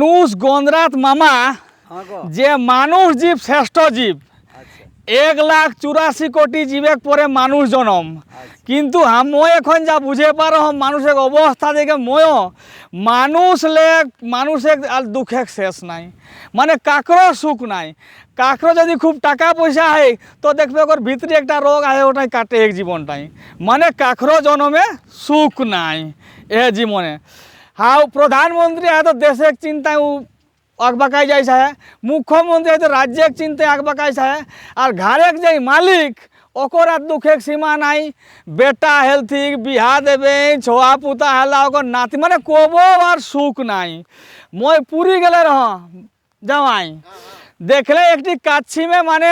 মানুষ গন্দ্রাত মামা হ্যাঁ যে মানুষ জীব শ্রেষ্ঠ জীব। আচ্ছা। এক লাখ চুরাশি কোটি জীবের পরে মানুষ জনম। আচ্ছা। কিন্তু মই এখন যা বুঝে পারো মানুষের অবস্থা দেখে ময়ও মানুষ লেগ মানুষের আর দুঃখের শেষ নাই। মানে কাকরো সুখ নাই। কাকরো যদি খুব টাকা পয়সা হয় তো দেখবে ওর ভিতরে একটা রোগ আছে ওটাই কাটে এক জীবনটাই। মানে কাকরো জনমে সুখ নাই এ জীবনে। হাও, প্রধানমন্ত্রী হয়তো দেশের চিন্তায় উ আগবাকাই যাইছে মুখ্যমন্ত্রী হয়তো রাজ্যের চিন্তায় আগবাকাইছে আর ঘরের যে মালিক ওকর আর দুঃখের সীমা নাই। বেটা হেলথি, বিহা দেবে, ছোয়া পুতা হেলা ওকর নাতি মানে কবো আর সুখ নাই। মই পুরী গেলে রহ, জামাই। দেখলে একটি কাছিমে মানে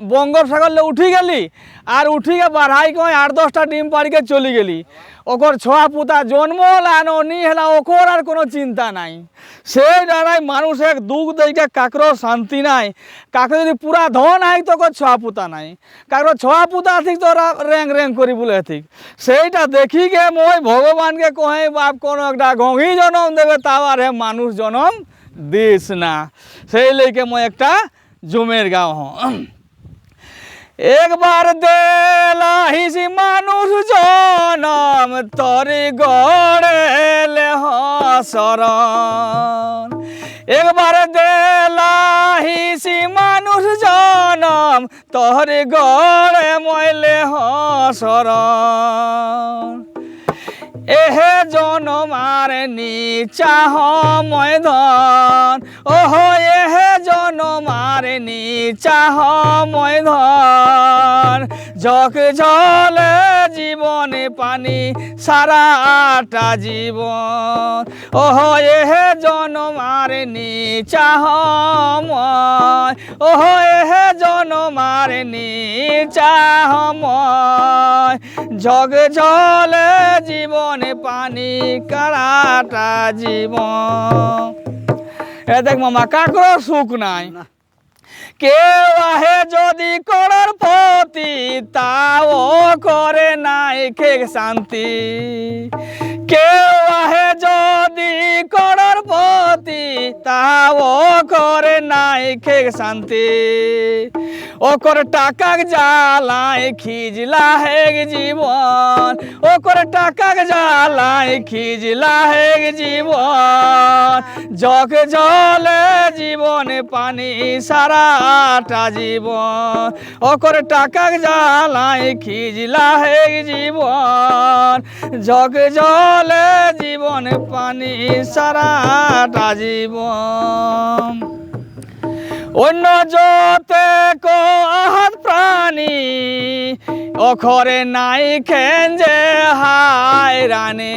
বঙ্গোপসাগরে উঠি গেলি আর উঠি গে বাড়াই কই আট দশটা ডিম পাড়িকে চলি গেলি। ওকর ছোয়া পুতা জন্মল আনো নি হেলা, ওকর আর কোনো চিন্তা নাই। সেই দ্বারাই মানুষের দুঃখ দেখে কাকরো শান্তি নাই। কাকর যদি পুরা ধন হয় তো ছোয়া পুতা নাই। কাকর ছোয়া পুতা ঠিক তো র্যাঙ্ক র্যাঙ্ক করি বলে ঠিক সেইটা দেখি গে মই ভগবানকে কহে, বাপ কোনো একটা গঙ্গি জনম দেবে, তাও আর হে মানুষ জনম দিস না। সেই লেগে মই একটা জুমের গাঁও হম একবার দেলাহিসি মানুষ জনম, তরি গড়েলে হসরণ একবার দেলাহিসি মানুষ জনম, তরি গড়ে মইলে হসরণ এহে জনম আর নিচাহ ময়ধন ওহ এহে জনম আর নিচাহ ময়ধন জক জলে জীবনে পানি সারাটা জীবন। ওহ এহে জনম আর নিচাহ ময় ওহ এহে জনম আর নিচাহ ময় জগ জলে জীবনে পানি কারাটা জীবন। এ দেখ মামা কাকরো সুখ নাই। কেউ আহে যদি করার পতি তাও করে নাই খে শান্তি। কেউ আহে যদি করার পতি তাও করে নাই খে শান্তি। ওকর টাকাক জ্বালায় খিজলা হেগ জীবন ওকর টাকাক জ্বালায় খিজলা হেগ জীবন। জগ জলে জীবনে, পানি সারাটা জীবন। ওকর টাকাক জ্বালায় খিজলা হেগ জীবন। জগ জলে জীবনে, পানি সারাটা জীবন। অন্য যতে কো আহাত প্রাণী অখরে নাই খেন যে হায় রানে।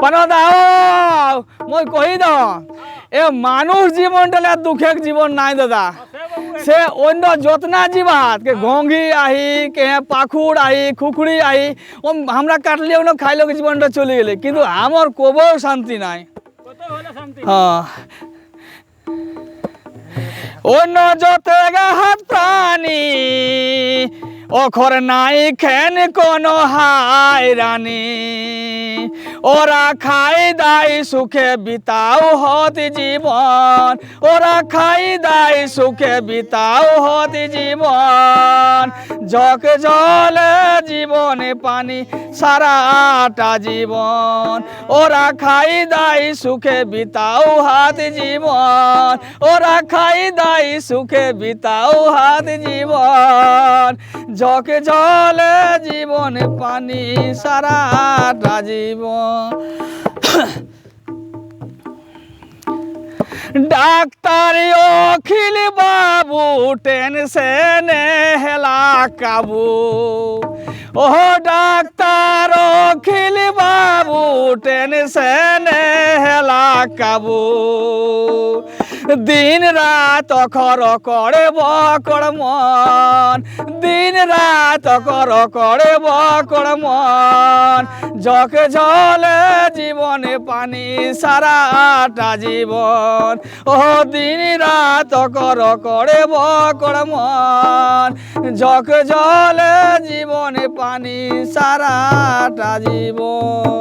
পান দাও মই কহি দাও এ মানুষ জীবনটা দুঃখের জীবন নাই দাদা। সে অন্য যতনা জীবাত কে ঘঙ্গি আহি কে পাখুর আহি খুকুড়ি আহি ও আমরা কাটলে ওনো খাইলো জীবনটা চলে গেলে। কিন্তু আমার কবও শান্তি নাই। হ্যাঁ অন্য যত গাহাত প্রাণী। অখর নাই খেন কোনো হাই রানী। ওরা খাই দাই সুখে বিতাও হত জীবন। ওরা খাই দাই সুখে বিতাও হত জীবন। জক জল জীবনে পানি সারাটা জীবন। ওরা খাই দাই সুখে বিতাও হাত জীবন। ওরা খাই দাই সুখে বিতাও হাত জীবন। জকে জলে জীবনে, পানি সারাটা জীবন ডাক্তার অখিল বাবু, টেনশনে হেলা কাবু। ও ডাক্তার অখিল বাবু, টেনশনে হেলা কাবু। দিন রাত খর করে বকর মন। দিন রাত কর করে বকর মন। জকে জলে জীবনে পানি সারাটা জীবন। ও দিন রাত কর করে বকর মন। জকে জলে জীবনে পানি সারাটা জীবন।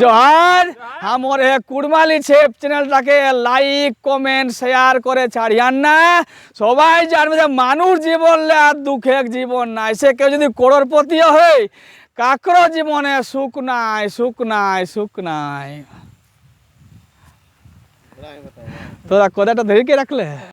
জয় আমার কুড়মালি ছেপ চ্যানেলটাকে লাইক কমেন্ট শেয়ার করে ছাড়িয়ান না। সবাই জানবে যে মানুষ জীবন আর দুঃখে জীবন নাই। সে কেউ যদি করোড়পতিও হয় কাকরো জীবনে সুখ নাই সুখ নাই সুখ নাই। তোরা কথাটা ধরে রাখলে?